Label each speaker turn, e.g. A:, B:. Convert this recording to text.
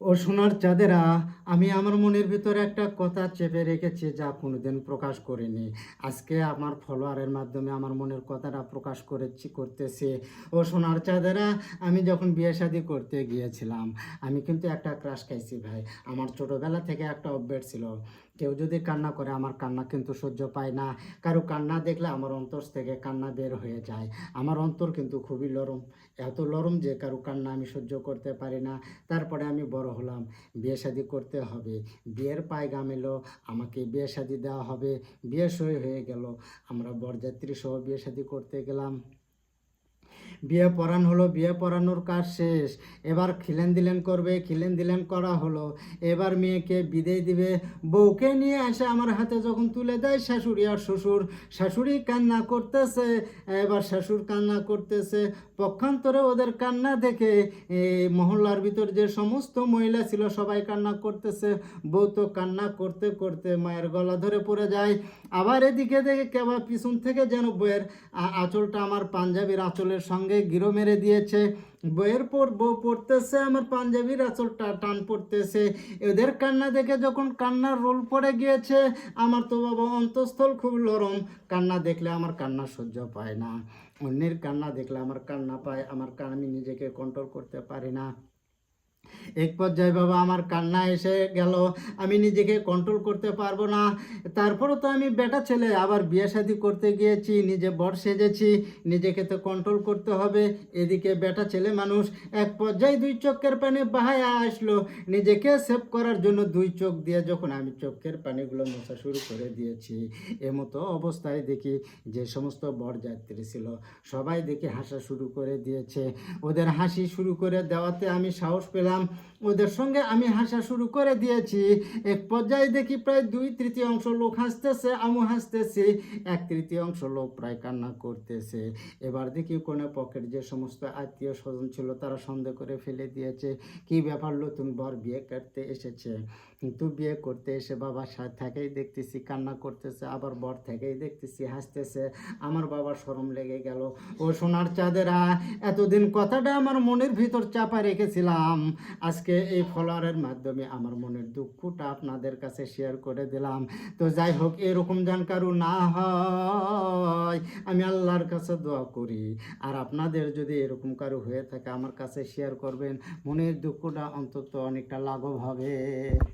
A: ও সোনার চাঁদেরা, আমি আমার মনের ভিতরে একটা কথা চেপে রেখেছি যা কোনোদিন প্রকাশ করিনি। আজকে আমার ফলোয়ারের মাধ্যমে আমার মনের কথাটা প্রকাশ করেছি, করতেছি। ও সোনার চাঁদেরা, আমি যখন বিয়ে শাদি করতে গিয়েছিলাম, আমি কিন্তু একটা ক্রাশ খাইছি ভাই। আমার ছোটোবেলা থেকে একটা অভ্যেস ছিল কেউ যদি কান্না করে, আমার কান্না কিন্তু সহ্য পায় না। কারও কান্না দেখলে আমার অন্তর থেকে কান্না বের হয়ে যায়। আমার অন্তর কিন্তু খুবই নরম। এত নরম যে কারও কান্না আমি সহ্য করতে পারি না। তারপরে আমি বড় হলাম। বিয়ে শাদি করতে হবে। বিয়ের পায়গাম এলো। আমাকে বিয়ে শাদি দেওয়া হবে। বিয়ে সই হয়ে গেল। আমরা বরযাত্রী সহ বিয়ে শাদি করতে গেলাম। বিয়ে পড়ান হলো, বিয়ে পড়ানোর কাজ শেষ। এবার খিলেন দিলেন করবে, খিলেন দিলেন করা হলো। এবার মেয়েকে বিদেয় দিবে। বউকে নিয়ে আসে আমার হাতে যখন তুলে দেয় শাশুড়ি আর শ্বশুর। শাশুড়ি কান্না করতেছে, এবার শাশুর কান্না করতেছে। পক্ষান্তরে ওদের কান্না দেখে মহল্লার ভিতর যে সমস্ত মহিলা ছিল সবাই কান্না করতেছে। বউ তো কান্না করতে করতে মায়ের গলা ধরে পড়ে যায়। আবার এদিকে দেখে কেবা পিছন থেকে যেন বইয়ের আঁচলটা আমার পাঞ্জাবির আঁচলের সঙ্গে গিরো মেরে দিয়েছে। বইয়ের পর বউ পড়তেছে, আমার পাঞ্জাবির আসল টান পড়তেছে। এদের কান্না দেখে যখন কান্নার রোল পড়ে গিয়েছে, আমার তো বাবা অন্তঃস্থল খুব নরম। কান্না দেখলে আমার কান্না সহ্য পায় না। অন্যের কান্না দেখলে আমার কান্না পায়, আমার কান আমি নিজেকে কন্ট্রোল করতে পারি না। এক পর্যায়ে বাবা আমার কান্না এসে গেল। আমি নিজেকে কন্ট্রোল করতে পারব না। তারপরও তো আমি বেটা ছেলে, আবার বিয়ে শাদি করতে গিয়েছি, নিজে বর সেজেছি, নিজেকে তো কন্ট্রোল করতে হবে। এদিকে বেটা ছেলে মানুষ এক পর্যায়ে দুই চোখের পানি বাহায়া আসলো। নিজেকে সেভ করার জন্য দুই চোখ দিয়ে যখন আমি চোখের পানিগুলো মোছা শুরু করে দিয়েছি এমতো অবস্থায় দেখি যে সমস্ত বরযাত্রী ছিল, সবাই দেখি হাসা শুরু করে দিয়েছে। ওদের হাসি শুরু করে দেওয়াতে আমি সাহস পেলাম। ওদের সঙ্গে আমি হাসা শুরু করে দিয়েছি। এক পর্যায়ে দেখি প্রায় দুই তৃতীয়াংশ লোক হাসতেছে আমি হাসতেছি। এক তৃতীয়াংশ লোক প্রায় কান্না করতেছে। এবার দেখি কোনো পকেট যে সমস্ত আত্মীয় স্বজন ছিল তারা সন্দেহ করে ফেলে দিয়েছে। কি ব্যাপার নতুন বর বিয়ে করতে এসেছে? কিন্তু বিয়ে করতে এসে বাবার সাথে থেকেই দেখতেছি কান্না করতেছে, আবার বর থেকেই দেখতেছি হাসতেছে। আমার বাবার শরম লেগে গেল। ও সোনার চাঁদেরা, এতদিন কথাটা আমার মনের ভিতর চাপা রেখেছিলাম। আজকে এই ফলোয়ারের মাধ্যমে আমার মনের দুঃখটা আপনাদের কাছে শেয়ার করে দিলাম। তো যাই হোক, এরকম জানকারু না হয়, আমি আল্লাহর কাছে দোয়া করি। আর আপনাদের যদি এরকম কারও হয়ে থাকে, আমার কাছে শেয়ার করবেন, মনের দুঃখটা অন্তত অনেকটা লাঘব হবে।